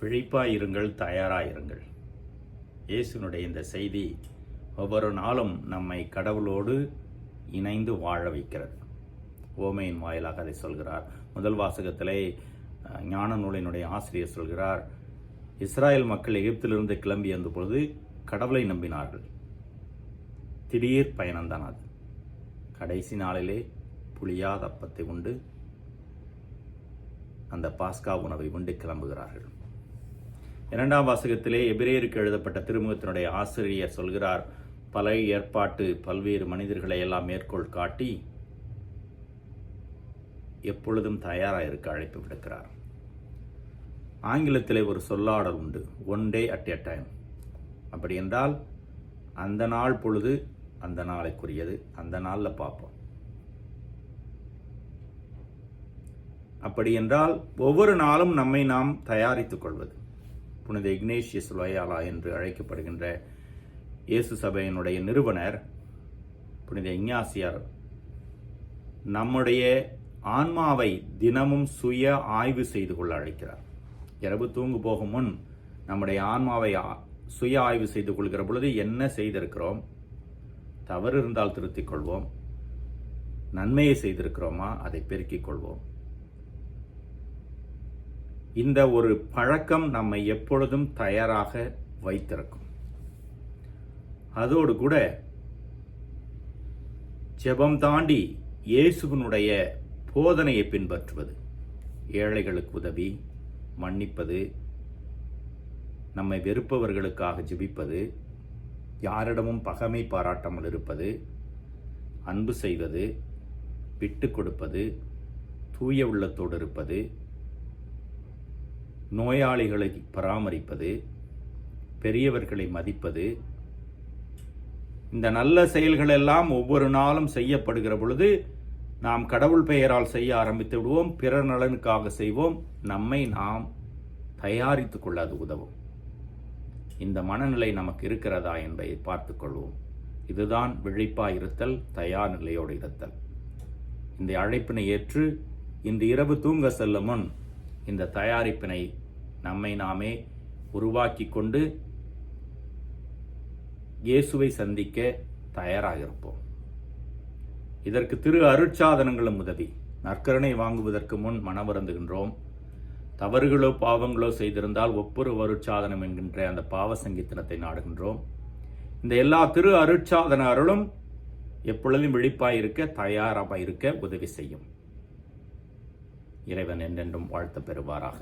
விழிப்பாயிருங்கள் தயாராயிருங்கள். இயேசுனுடைய இந்த செய்தி ஒவ்வொரு நாளும் நம்மை கடவுளோடு இணைந்து வாழ வைக்கிறது. ஓமையின் வாயிலாக அதை சொல்கிறார். முதல் வாசகத்திலே ஞான நூலினுடைய ஆசிரியர் சொல்கிறார் இஸ்ராயல் மக்கள் எகிப்திலிருந்து கிளம்பி வந்த பொழுது கடவுளை நம்பினார்கள். திடீர் பயணம்தான் அது. கடைசி நாளிலே புளியாத அப்பத்தை உண்டு அந்த பாஸ்கா உணவை உண்டு கிளம்புகிறார்கள். இரண்டாம் வாசகத்திலே எபிரேயருக்கு எழுதப்பட்ட திருமுகத்தினுடைய ஆசிரியர் சொல்கிறார் பல ஏற்பாட்டு பல்வேறு மனிதர்களை எல்லாம் மேற்கோள் காட்டி எப்பொழுதும் தயாராக இருக்க அழைப்பு விடுக்கிறார். ஆங்கிலத்திலே ஒரு சொல்லாடல் உண்டு one day at a time அப்படி என்றால் அந்த நாள் பொழுது அந்த நாளைக்குரியது அந்த நாளில் பார்ப்போம். அப்படி என்றால் ஒவ்வொரு நாளும் நம்மை நாம் தயாரித்துக் கொள்வது. புனித இக்னேஷியஸ் லோயாலா என்று அழைக்கப்படுகின்ற இயேசு சபையினுடைய நிறுவனர் புனித இஞ்ஞாசியார் நம்முடைய ஆன்மாவை தினமும் சுய ஆய்வு செய்து கொள்ள அழைக்கிறார். இரவு தூங்கு போகும் முன் நம்முடைய ஆன்மாவை ஆ- சுய ஆய்வு செய்து கொள்கிற பொழுது என்ன செய்திருக்கிறோம்? தவறு இருந்தால் திருத்திக் கொள்வோம். நன்மையை செய்திருக்கிறோமா? அதை பெருக்கிக் கொள்வோம். இந்த ஒரு பழக்கம் நம்மை எப்பொழுதும் தயாராக வைத்திருக்கும். அதோடு கூட ஜெபம் தாண்டி இயேசுவினுடைய போதனையை பின்பற்றுவது ஏழைகளுக்கு உதவி மன்னிப்பது நம்மை வெறுப்பவர்களுக்காக ஜெபிப்பது யாரிடமும் பகைமை பாராட்டாமல் இருப்பது அன்பு செய்வது விட்டு கொடுப்பது தூய உள்ளத்தோடு இருப்பது நோயாளிகளை பராமரிப்பது பெரியவர்களை மதிப்பது இந்த நல்ல செயல்கள் எல்லாம் ஒவ்வொரு நாளும் செய்யப்படுகிற பொழுது நாம் கடவுள் பெயரால் செய்ய ஆரம்பித்து விடுவோம் பிறர் நலனுக்காக செய்வோம். நம்மை நாம் தயாரித்து கொள்ள அது உதவும். இந்த மனநிலை நமக்கு இருக்கிறதா என்பதை பார்த்துக்கொள்வோம் இதுதான் விழிப்பாய் இருத்தல் தயார் நிலையோடு இருத்தல். இந்த அழைப்பினை ஏற்று இந்த இரவு தூங்க செல்லும் முன் இந்த தயாரிப்பினை நம்மை நாமே உருவாக்கி கொண்டு இயேசுவை சந்திக்க தயாராக இருப்போம் இதற்கு திரு அருட்சாதனங்களும் உதவி. நற்கருணை வாங்குவதற்கு முன் மனவருந்துகின்றோம். தவறுகளோ பாவங்களோ செய்திருந்தால் ஒப்புரு அருட்சாதனம் என்கின்ற அந்த பாவ சங்கீத்தனத்தை நாடுகின்றோம். இந்த எல்லா திரு அருட்சாதன அருளும் எப்பொழுதும் விழிப்பாயிருக்க தயாராக இருக்க உதவி செய்யும். இறைவன் என்றென்றும் வாழ்த்த பெறுவாராக.